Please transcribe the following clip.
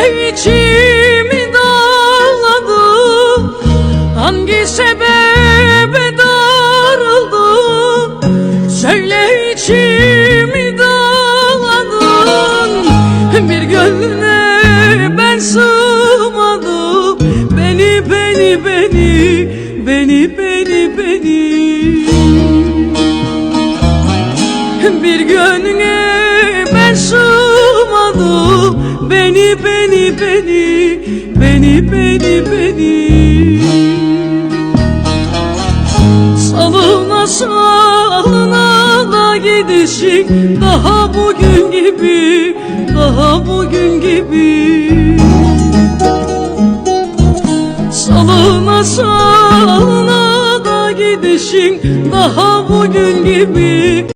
Alev içimi dağladı Hangi sebebe darıldı? Söyle içimi dağladın Bir gönlüne ben sığmadım. Beni beni beni beni beni beni. Bir gönlüne beni beni Beni beni. Salına salına da gidişin Daha bugün gibi Daha bugün gibi. Salına salına da gidişin Daha bugün gibi